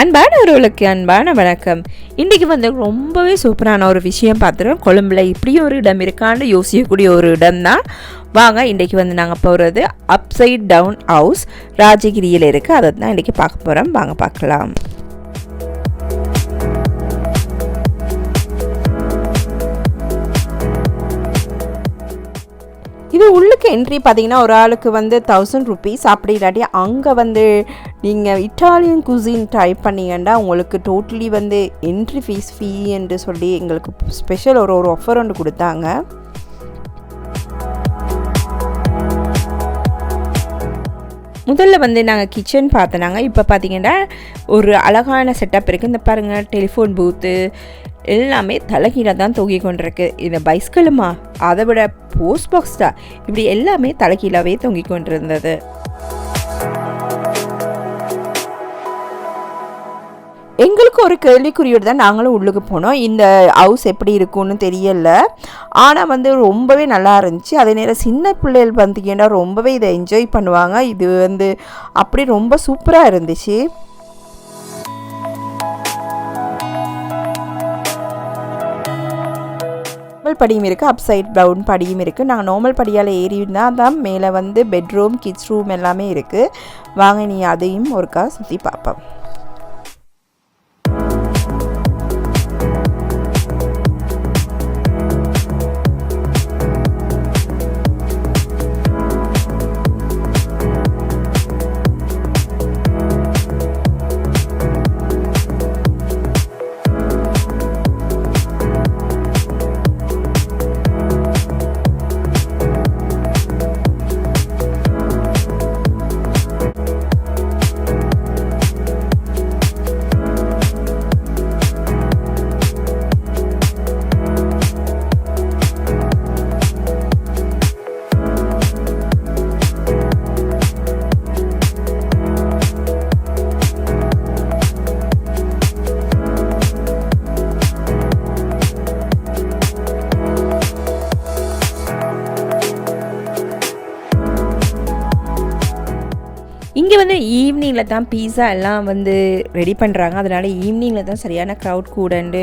அன்பான உறவுகளுக்கு அன்பான வணக்கம். இன்றைக்கி வந்து ரொம்பவே சூப்பரான ஒரு விஷயம் பார்த்துருவோம் கொழும்புல இப்படியும் ஒரு இடம் இருக்கான்னு யோசிக்கக்கூடிய ஒரு இடம் தான் வாங்க இன்றைக்கி வந்து நாங்கள் போகிறது அப்சைட் டவுன் ஹவுஸ் ராஜகிரியில் இருக்குது அதை தான் இன்றைக்கி பார்க்க போகிறோம் வாங்க பார்க்கலாம். இது உள்ளுக்கு என்ட்ரி பார்த்தீங்கன்னா ஒரு ஆளுக்கு வந்து தௌசண்ட் ருபீஸ் அப்படி இல்லாட்டி அங்கே வந்து நீங்கள் இட்டாலியன் குசின் டைப் பண்ணீங்கன்னா உங்களுக்கு டோட்டலி வந்து என்ட்ரி ஃபீஸ் ஃபீ என்று சொல்லி எங்களுக்கு ஸ்பெஷல் ஒரு ஒரு ஆஃபர் ஒன்று கொடுத்தாங்க. முதல்ல வந்து நாங்கள் கிச்சன் பார்த்தனாங்க. இப்போ பார்த்தீங்கன்னா ஒரு அழகான செட்டப் இருக்குது இந்த பாருங்கள் டெலிஃபோன் பூத்து எல்லாமே தலைகீழாக தான் தூங்கி கொண்டிருக்கு. இந்த பைஸ்கிளுமா? அதை விட போஸ்ட் பாக்ஸ் தான் இப்படி எல்லாமே தலைகீழாவே தொங்கி கொண்டிருந்தது. எங்களுக்கு ஒரு கேள்விக்குறியோடு தான் நாங்களும் உள்ளுக்கு போனோம். இந்த ஹவுஸ் எப்படி இருக்கும்னு தெரியல. ஆனால் வந்து ரொம்பவே நல்லா இருந்துச்சு. அதே நேரம் சின்ன பிள்ளைகள் பார்த்தீங்கன்னா ரொம்பவே இதை என்ஜாய் பண்ணுவாங்க. இது வந்து அப்படி ரொம்ப சூப்பராக இருந்துச்சு. படியும் இருக்குது அப் சைட் டவுன் படியும் இருக்குது நாங்கள் நார்மல் படியால் ஏறி தான் தான் மேலே வந்து பெட்ரூம் கிட்ஸ் ரூம் எல்லாமே இருக்குது வாங்க நீ அதையும் ஒருக்கா சுற்றி பார்ப்போம் இங்கே வந்து ஈவினிங்கில் தான் பீஸா எல்லாம் வந்து ரெடி பண்ணுறாங்க அதனால் ஈவினிங்கில் தான் சரியான க்ரௌட் கூடண்டு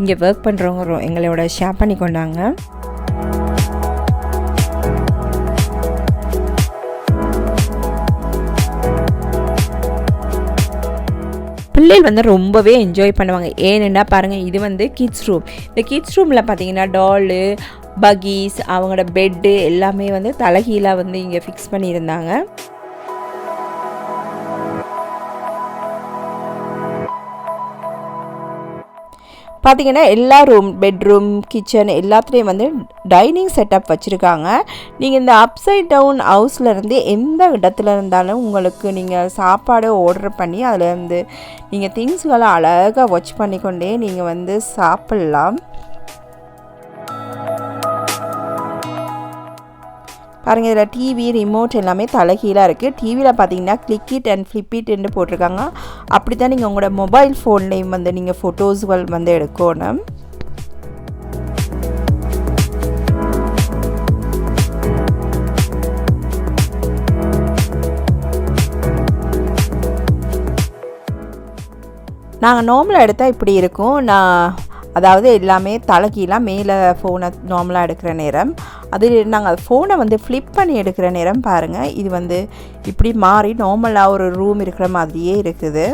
இங்கே ஒர்க் பண்ணுறவங்க எங்களோட ஷேர் பண்ணி கொண்டாங்க. பிள்ளைகள் வந்து ரொம்பவே என்ஜாய் பண்ணுவாங்க. ஏனென்னா பாருங்கள் இது வந்து கிட்ஸ் ரூம் இந்த கிட்ஸ் ரூமில் பார்த்தீங்கன்னா டாலு பகீஸ் அவங்களோட பெட்டு எல்லாமே வந்து தலைகீழாக வந்து இங்கே ஃபிக்ஸ் பண்ணியிருந்தாங்க. பார்த்தீங்கன்னா எல்லா ரூம் பெட்ரூம் கிச்சன் எல்லாத்துலேயும் வந்து டைனிங் செட்டப் வச்சுருக்காங்க. நீங்கள் இந்த அப்சைட் டவுன் ஹவுஸ்லேருந்து எந்த இடத்துல இருந்தாலும் உங்களுக்கு நீங்கள் சாப்பாடு ஆர்டர் பண்ணி அதில் இருந்து நீங்கள் திங்ஸ்களை அழகாக வாட்ச் பண்ணிக்கொண்டே நீங்கள் வந்து சாப்பிட்லாம். பாருங்கள் இதில் டிவி ரிமோட் எல்லாமே தலைகீழாக இருக்குது டிவியில் பார்த்தீங்கன்னா கிளிக் இட் அண்ட் ஃப்ளிப் இட்னு போட்டிருக்காங்க. அப்படி தான் நீங்கள் உங்களோட மொபைல் ஃபோன்லேயும் வந்து நீங்கள் ஃபோட்டோஸ்கள் வந்து எடுக்கணும். நாங்கள் நார்மலாக எடுத்தால் இப்படி இருக்கும். நான் அதாவது எல்லாமே தலைகீழாக மேலே ஃபோனை நார்மலாக எடுக்கிற நேரம். அது நாங்கள் ஃபோனை வந்து ஃப்ளிப் பண்ணி எடுக்கிற நேரம் பாருங்கள் இது வந்து இப்படி மாறி நார்மலாக ஒரு ரூம் இருக்கிற மாதிரியே இருக்குது.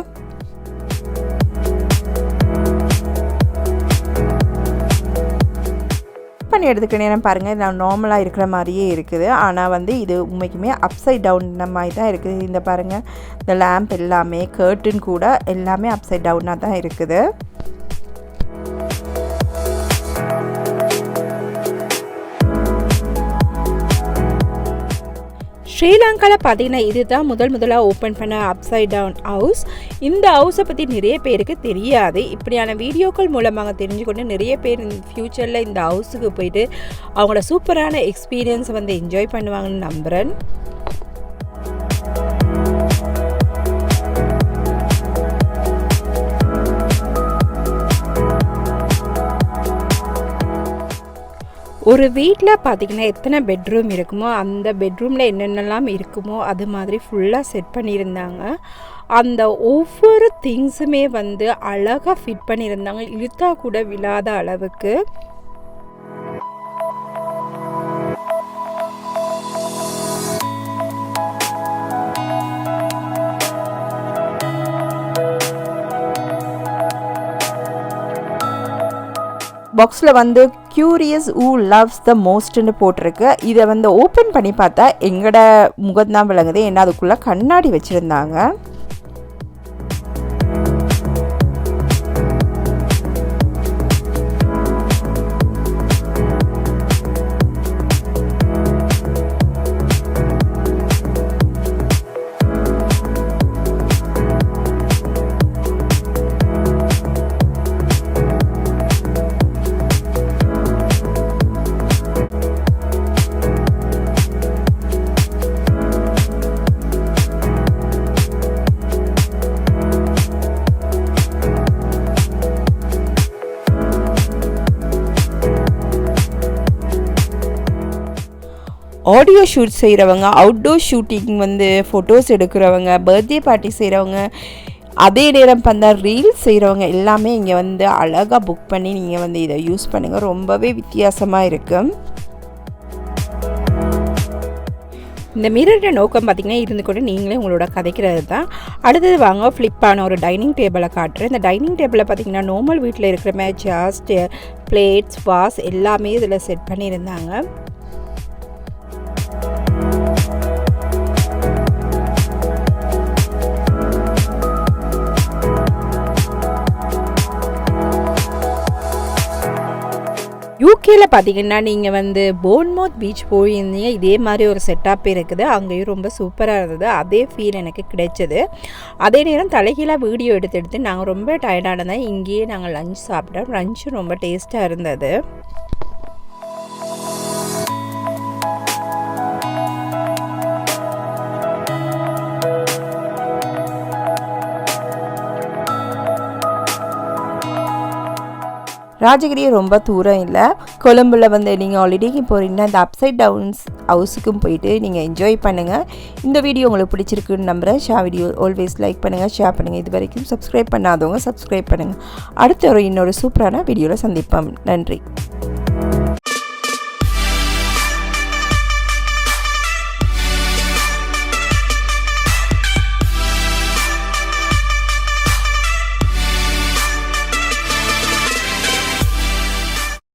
பண்ணி எடுத்துக்க நேரம் பாருங்கள் நான் நார்மலாக இருக்கிற மாதிரியே இருக்குது. ஆனால் வந்து இது உண்மைக்குமே அப்சைட் டவுன் மாதிரி தான் இருக்குது. இந்த பாருங்கள் இந்த லேம்ப் எல்லாமே கேர்டன் கூட எல்லாமே அப்சைட் டவுனாக தான் இருக்குது. ஸ்ரீலங்காவில் பார்த்தீங்கன்னா இதுதான் முதல் முதலாக ஓப்பன் பண்ண அப்சைட் டவுன் ஹவுஸ் இந்த ஹவுஸை பற்றி நிறைய பேருக்கு தெரியாது. இப்படியான வீடியோக்கள் மூலமாக தெரிஞ்சுக்கொண்டு நிறைய பேர் ஃப்யூச்சரில் இந்த ஹவுஸுக்கு போயிட்டு அவங்களோட சூப்பரான எக்ஸ்பீரியன்ஸை வந்து என்ஜாய் பண்ணுவாங்கன்னு நம்புகிறேன் ஒரு வீட்டில் பார்த்தீங்கன்னா எத்தனை பெட்ரூம் இருக்குமோ அந்த பெட்ரூமில் என்னென்னலாம் இருக்குமோ அது மாதிரி ஃபுல்லாக செட் பண்ணியிருந்தாங்க. அந்த ஒவ்வொரு திங்ஸுமே வந்து அழகாக ஃபிட் பண்ணியிருந்தாங்க. இழுத்தா கூட விழாத அளவுக்கு. பாக்ஸில் வந்து க்யூரியஸ் ஊ லவ்ஸ் த மோஸ்ட்னு போட்டிருக்கு. இதை வந்து ஓப்பன் பண்ணி பார்த்தா எங்களோட முகம்தான் விளங்குது. ஏன்னா அதுக்குள்ளே கண்ணாடி வச்சுருந்தாங்க. ஆடியோ ஷூட் செய்கிறவங்க அவுட்டோர் ஷூட்டிங் வந்து ஃபோட்டோஸ் எடுக்கிறவங்க பர்த்டே பார்ட்டி செய்கிறவங்க அதே நேரம் பார்த்தா ரீல்ஸ் செய்கிறவங்க எல்லாமே இங்கே வந்து அழகாக புக் பண்ணி நீங்கள் வந்து இதை யூஸ் பண்ணுங்கள் ரொம்பவே வித்தியாசமாக இருக்குது இந்த மிரரோட நோக்கம் பார்த்திங்கன்னா இருந்து கூட நீங்களே உங்களோட கதைக்கிறது தான். அடுத்தது வாங்க ஃப்ளிப்பான ஒரு டைனிங் டேபிளை காட்டுறேன். இந்த டைனிங் டேபிளில் பார்த்திங்கன்னா நார்மல் வீட்டில் இருக்கிற மாதிரி ஜாஸ்ட் பிளேட்ஸ் வாஸ் எல்லாமே இதில் செட் பண்ணியிருந்தாங்க. யூகேல பார்த்தீங்கன்னா நீங்கள் வந்து போன்மோத் பீச் போயிருந்தீங்க. இதே மாதிரி ஒரு செட்டப் இருக்குது. அங்கேயும் ரொம்ப சூப்பராக இருந்தது. அதே ஃபீல் எனக்கு கிடைச்சது. அதே நேரம் தலைகீழாக வீடியோ எடுத்து எடுத்து நாங்கள் ரொம்ப டயர்டானதான் இங்கேயே நாங்கள் லஞ்ச் சாப்பிட்டோம். லஞ்சும் ரொம்ப டேஸ்ட்டாக இருந்தது. ராஜகிரி ரொம்ப தூரம் இல்லை. கொழும்புல வந்து நீங்கள் ஆல்ரெடி போகிறீங்கன்னா இந்த அப்சைட் டவுன்ஸ் ஹவுஸுக்கும் போயிட்டு நீங்கள் என்ஜாய் பண்ணுங்கள் இந்த வீடியோ உங்களுக்கு பிடிச்சிருக்குன்னு நம்புகிறேன் ஷா வீடியோ ஆல்வேஸ் லைக் பண்ணுங்கள் ஷேர் பண்ணுங்கள் இது வரைக்கும் சப்ஸ்கிரைப் பண்ணாதவங்க சப்ஸ்கிரைப் பண்ணுங்கள் அடுத்த ஒரு இன்னொரு சூப்பரான வீடியோவில் சந்திப்போம். நன்றி.